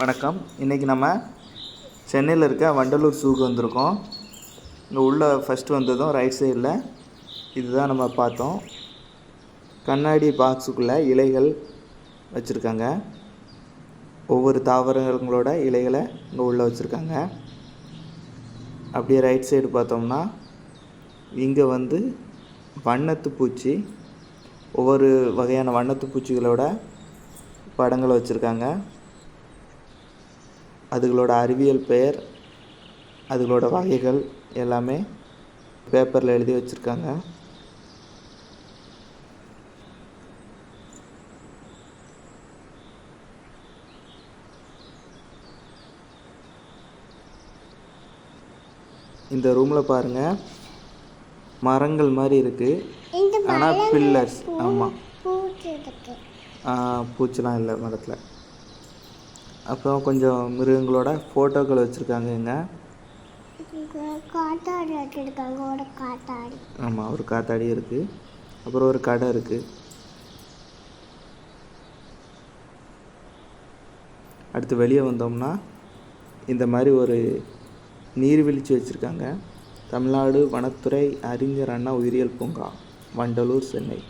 வணக்கம். இன்றைக்கி நம்ம சென்னையில் இருக்க வண்டலூர் ஜூக்கு வந்திருக்கோம். இங்கே உள்ளே ஃபஸ்ட்டு வந்ததும் ரைட் சைடில் இதுதான் நம்ம பார்த்தோம். கண்ணாடி பாக்ஸுக்குள்ளே இலைகள் வச்சுருக்காங்க. ஒவ்வொரு தாவரங்களோட இலைகளை இங்கே உள்ளே வச்சுருக்காங்க. அப்படியே ரைட் சைடு பார்த்தோம்னா இங்கே வந்து வண்ணத்து பூச்சி ஒவ்வொரு வகையான வண்ணத்து பூச்சிகளோட படங்களை வச்சுருக்காங்க. அதுகளோட அறிவியல் பெயர் அதுகளோட வகைகள் எல்லாமே பேப்பரில் எழுதி வச்சுருக்காங்க. இந்த ரூமில் பாருங்கள் மரங்கள் மாதிரி இருக்குது ஆனால் பில்லர்ஸ் ஆமாம் பூச்சிலாம் இல்லை மரத்தில். அப்புறம் கொஞ்சம் மிருகங்களோட ஃபோட்டோக்கள் வச்சுருக்காங்க இங்கே. காத்தாடி வச்சிருக்காங்க ஒரு காத்தாடி. ஆமாம் ஒரு காத்தாடி இருக்குது அப்புறம் ஒரு கடை இருக்குது அடுத்து வெளியே வந்தோம்னா இந்த மாதிரி ஒரு நீர்வீழ்ச்சி வச்சுருக்காங்க. தமிழ்நாடு வனத்துறை அறிஞர் அண்ணா உயிரியல் பூங்கா வண்டலூர் சென்னை.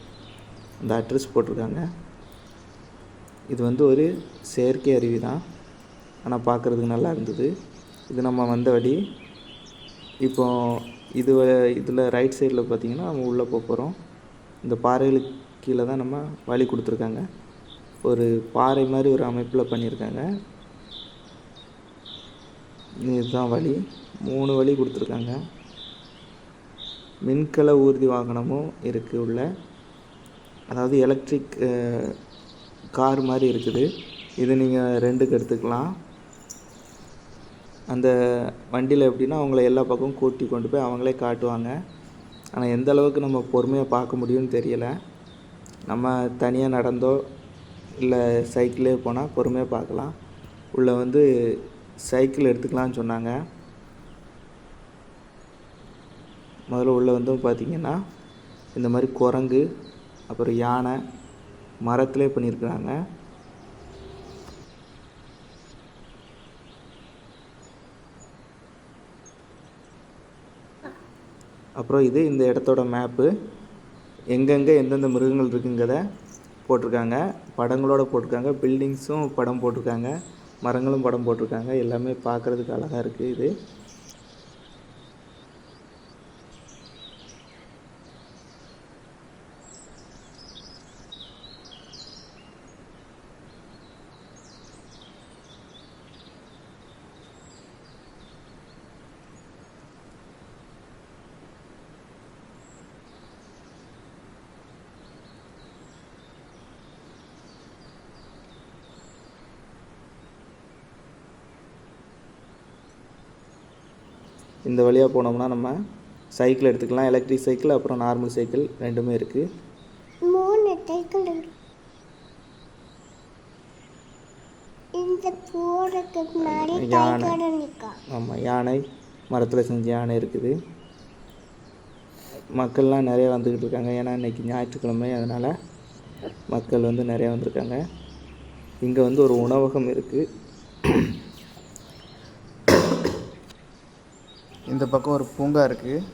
அந்த அட்ரஸ் போட்டிருக்காங்க. இது வந்து ஒரு செயற்கை அருவி தான். ஆனால் பார்க்குறதுக்கு நல்லா இருந்தது. இது நம்ம வந்த வழி. இப்போ இது இதில் ரைட் சைடில் பார்த்தீங்கன்னா நம்ம உள்ளே போக போகிறோம் இந்த பாறைகளுக்கு கீழே தான் நம்ம வழி கொடுத்துருக்காங்க. ஒரு பாறை மாதிரி ஒரு அமைப்பில் பண்ணியிருக்காங்க இதுதான் வழி. மூணு வழி கொடுத்துருக்காங்க. மின்கல ஊர்தி வாகனமும் இருக்குது உள்ள. அதாவது எலக்ட்ரிக் கார் மாதிரி இருக்குது. இது நீங்கள் ரெண்டுக்கு எடுத்துக்கலாம். அந்த வண்டியில் எப்படின்னா அவங்கள எல்லா பக்கமும் கூட்டி கொண்டு போய் அவங்களே காட்டுவாங்க. ஆனால் எந்த அளவுக்கு நம்ம பொறுமையாக பார்க்க முடியும்னு தெரியலை. நம்ம தனியாக நடந்தோ இல்லை சைக்கிளே போனால் பொறுமையாக பார்க்கலாம். உள்ளே வந்து சைக்கிள் எடுத்துக்கலாம்னு சொன்னாங்க. முதல்ல உள்ளே வந்து பார்த்திங்கன்னா இந்த மாதிரி குரங்கு அப்புறம் யானை மரத்திலே பண்ணியிருக்கிறாங்க. அப்புறம் இது இந்த இடத்தோட மேப்பு எங்கெங்கே எந்தெந்த மிருகங்கள் இருக்குங்கிறத போட்டிருக்காங்க. படங்களோட போட்டிருக்காங்க. பில்டிங்ஸும் படம் போட்டிருக்காங்க. மரங்களும் படம் போட்டிருக்காங்க. எல்லாமே பார்க்குறதுக்கு அழகாக இருக்குது இது. இந்த வழியாக போனோம்னா நம்ம சைக்கிள் எடுத்துக்கலாம். எலக்ட்ரிக் சைக்கிள் அப்புறம் நார்மல் சைக்கிள் ரெண்டுமே இருக்குது மூணு சைக்கிள் யானை. ஆமாம் யானை. மரத்தில் செஞ்ச யானை இருக்குது. மக்கள்லாம் நிறைய வந்துக்கிட்டு இருக்காங்க. ஏன்னா இன்றைக்கி ஞாயிற்றுக்கிழமை. அதனால் மக்கள் வந்து நிறைய வந்திருக்காங்க. இங்கே வந்து ஒரு உணவகம் இருக்குது இந்த பக்கம் ஒரு பூங்கா இருக்குது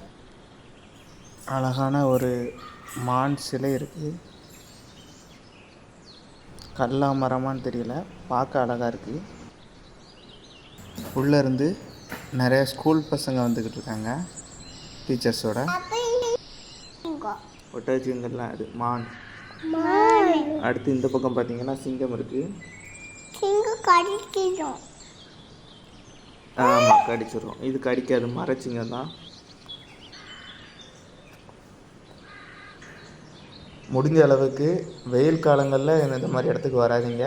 அழகான ஒரு மான் சிலை இருக்குது கல்லா மரமான்னு தெரியல. பார்க்க அழகாக இருக்குது உள்ளே இருந்து நிறைய ஸ்கூல் பசங்க வந்துக்கிட்டு இருக்காங்க. டீச்சர்ஸோட ஒட்டாச்சிங்கெல்லாம் அது மான். அடுத்து இந்த பக்கம் பார்த்தீங்கன்னா சிங்கம் இருக்குது ஆமாம் கடிச்சிடும் இது கடிக்காது மரச்சிங்கம் தான். முடிஞ்ச அளவுக்கு வெயில் காலங்களில் இந்த மாதிரி இடத்துக்கு வராதீங்க.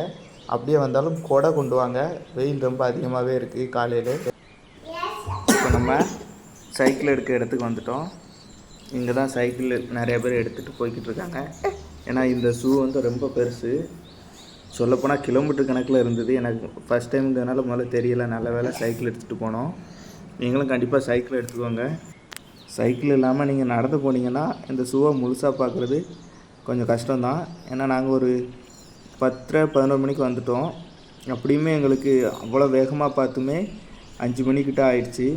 அப்படியே வந்தாலும் கொடை கொண்டு வாங்க. வெயில் ரொம்ப அதிகமாகவே இருக்குது காலையில். இப்போ நம்ம சைக்கிள் எடுக்க இடத்துக்கு வந்துட்டோம். இங்கே தான் சைக்கிள் நிறைய பேர் எடுத்துகிட்டு போய்கிட்டு இருக்காங்க. ஏன்னா இந்த ஷூ வந்து ரொம்ப பெருசு. சொல்லப்போனால் கிலோமீட்டர் கணக்கில் இருந்தது. எனக்கு ஃபஸ்ட் டைம்ங்கிறதுனால முதல்ல தெரியல. நல்ல வேலை சைக்கிள் எடுத்துகிட்டு போனோம். நீங்களும் கண்டிப்பாக சைக்கிள் எடுத்துக்கோங்க. சைக்கிள் இல்லாமல் நீங்கள் நடந்து போனீங்கன்னா இந்த ஷூவை முழுசாக பார்க்குறது கொஞ்சம் கஷ்டம்தான். ஏன்னா நாங்கள் ஒரு பத்தரை பதினோரு மணிக்கு வந்துட்டோம். அப்படியுமே எங்களுக்கு அவ்வளோ வேகமாக பார்த்துமே அஞ்சு மணிக்கிட்ட ஆயிடுச்சு.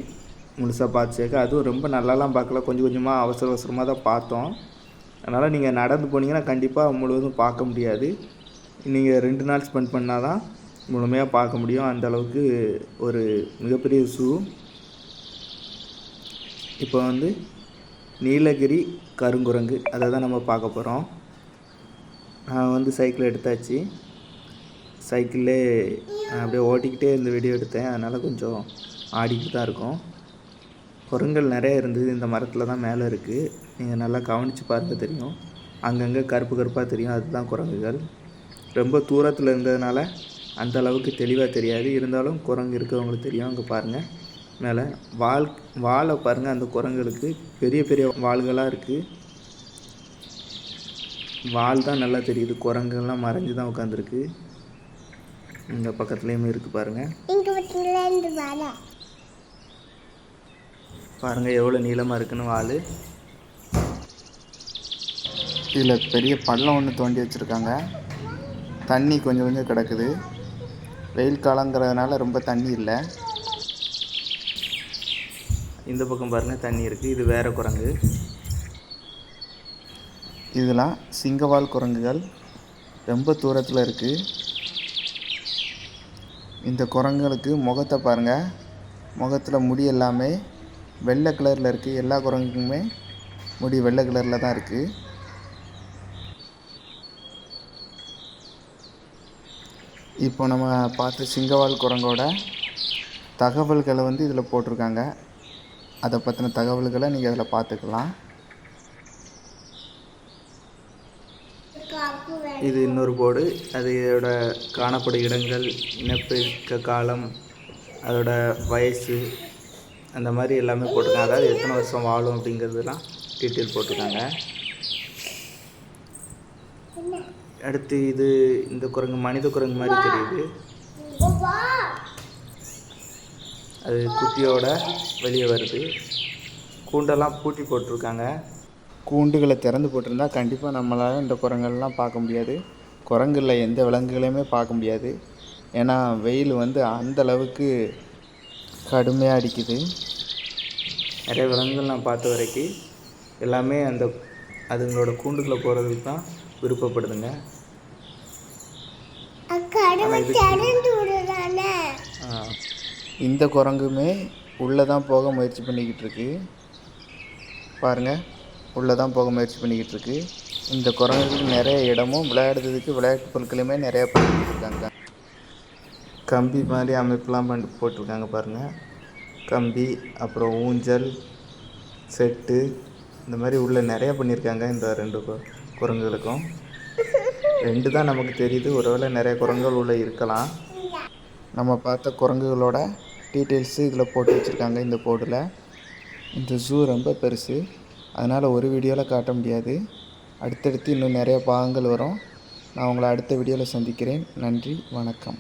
முழுசாக பார்த்துச்சேக்க அதுவும் ரொம்ப நல்லாலாம் பார்க்கல. கொஞ்சம் கொஞ்சமாக அவசர அவசரமாக தான் பார்த்தோம். அதனால் நீங்கள் நடந்து போனீங்கன்னா கண்டிப்பாக முழுவதும் பார்க்க முடியாது. நீங்கள் ரெண்டு நாள் ஸ்பெண்ட் பண்ணால் தான் முழுமையாக பார்க்க முடியும். அந்த அளவுக்கு ஒரு மிகப்பெரிய ஷூ இப்போ வந்து நீலகிரி கருங்குரங்கு அதை தான் நம்ம பார்க்க போகிறோம் நான் வந்து சைக்கிள் எடுத்தாச்சு. சைக்கிளே அப்படியே ஓட்டிக்கிட்டே இந்த வீடியோ எடுத்தேன். அதனால் கொஞ்சம் ஆடிக்கிட்டு தான் இருக்கும். குரங்குகள் நிறைய இருந்தது. இந்த மரத்தில் தான் மேலே இருக்குது நீங்கள் நல்லா கவனித்து பார்க்க தெரியும். அங்கங்கே கருப்பு கருப்பாக தெரியும். அதுதான் குரங்குகள். ரொம்ப தூரத்தில் இருந்ததுனால அந்த அளவுக்கு தெளிவாக தெரியாது. இருந்தாலும் குரங்கு இருக்கிறவங்களுக்கு தெரியும். அங்கே பாருங்கள் மேலே வால் வாலை பாருங்கள் அந்த குரங்குகளுக்கு பெரிய பெரிய வாள்களாக இருக்குது வால் தான் நல்லா தெரியுது. குரங்குகள்லாம் மறைஞ்சு தான் உட்காந்துருக்கு இந்த பக்கத்துலேயுமே இருக்குது பாருங்கள் பாருங்கள் எவ்வளோ நீளமாக இருக்குன்னு வால். இதில் பெரிய பள்ளம் ஒன்று தோண்டி வச்சுருக்காங்க. தண்ணி கொஞ்சம் கொஞ்சம் கிடக்குது. வெயில் காலங்கிறதுனால ரொம்ப தண்ணி இல்லை. இந்த பக்கம் பாருங்கள் தண்ணி இருக்குது இது வேறு குரங்கு. இதெல்லாம் சிங்கவால் குரங்குகள். ரொம்ப தூரத்தில் இருக்குது இந்த குரங்குகளுக்கு முகத்தை பாருங்கள் முகத்தில் முடி எல்லாமே வெள்ளை கலரில் இருக்குது எல்லா குரங்குக்குமே முடி வெள்ளை கலரில் தான் இருக்குது இப்போ நம்ம பார்த்த சிங்கவால் குரங்கோட தகவல்களை வந்து இதில் போட்டிருக்காங்க. அதை பற்றின தகவல்களை நீங்கள் அதில் பார்த்துக்கலாம். இது இன்னொரு போர்டு. அதோட காணப்படும் இடங்கள் இனப்பெருக்க காலம் அதோட வயசு அந்த மாதிரி எல்லாமே போட்டிருக்காங்க. அதாவது எத்தனை வருஷம் வாழும் அப்படிங்கிறதுலாம் டீட்டெயில் போட்டிருக்காங்க. அடுத்து இது இந்த குரங்கு மனித குரங்கு மாதிரி தெரியுது. அது குட்டியோட வெளியே வருது. கூண்டெல்லாம் பூட்டி போட்டிருக்காங்க. கூண்டுகளை திறந்து போட்டிருந்தா கண்டிப்பாக நம்மளால் இந்த குரங்கெல்லாம் பார்க்க முடியாது. குரங்குல எந்த விலங்குகளையுமே பார்க்க முடியாது. ஏன்னா வெயில் வந்து அந்த அளவுக்கு கடுமையாக அடிக்குது. நிறைய விலங்குகள் நான் பார்த்த வரைக்கும் எல்லாமே அந்த அதுங்களோட கூண்டுக்குள்ளே போகிறதுக்கு தான் விருப்பப்படுதுங்க. இந்த குரங்குமே உள்ளே தான் போக முயற்சி பண்ணிக்கிட்டு இருக்கு. பாருங்கள் உள்ளே தான் போக முயற்சி பண்ணிக்கிட்டு இருக்கு. இந்த குரங்குக்கு நிறைய இடமும் விளையாடுறதுக்கு விளையாட்டு பொருட்களுமே நிறையா பண்ணிக்கிட்டு கம்பி மாதிரி அமைப்புலாம் பண்ணி போட்டிருக்காங்க பாருங்கள் கம்பி அப்புறம் ஊஞ்சல் செட்டு இந்த மாதிரி உள்ள நிறையா பண்ணியிருக்காங்க இந்த ரெண்டு குரங்குகளுக்கும். ரெண்டு தான் நமக்கு தெரியுது. ஒருவேளை நிறைய குரங்குகள் உள்ளே இருக்கலாம். நம்ம பார்த்த குரங்குகளோட டீட்டெயில்ஸு இதில் போட்டு வச்சுருக்காங்க இந்த போர்டில் இந்த ஜூ ரொம்ப பெருசு. அதனால் ஒரு வீடியோவில் காட்ட முடியாது. அடுத்தடுத்து இன்னும் நிறைய பாகங்கள் வரும். நான் உங்களை அடுத்த வீடியோவில் சந்திக்கிறேன். நன்றி. வணக்கம்.